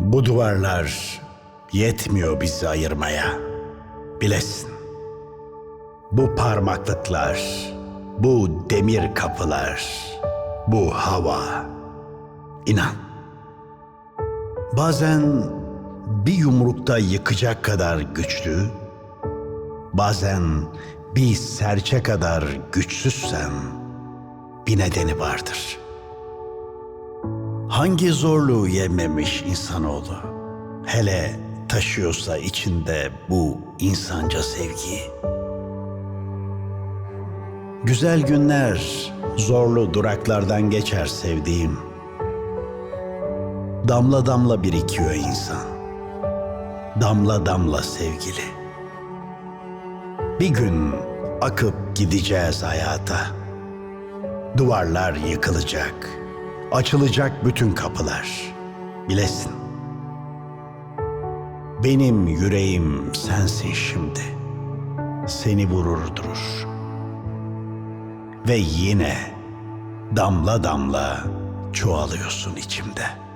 Bu duvarlar yetmiyor bizi ayırmaya. Bilesin. Bu parmaklıklar, bu demir kapılar, bu hava. İnan. Bazen bir yumrukta yıkacak kadar güçlü, bazen bir serçe kadar güçsüzsen bir nedeni vardır. Hangi zorluğu yememiş insanoğlu? Hele taşıyorsa içinde bu insanca sevgiyi. Güzel günler zorlu duraklardan geçer sevdiğim. Damla damla birikiyor insan. Damla damla sevgili. Bir gün akıp gideceğiz hayata. Duvarlar yıkılacak. Açılacak bütün kapılar. Bilesin. Benim yüreğim sensin şimdi. Seni vurur durur. Ve yine damla damla çoğalıyorsun içimde.''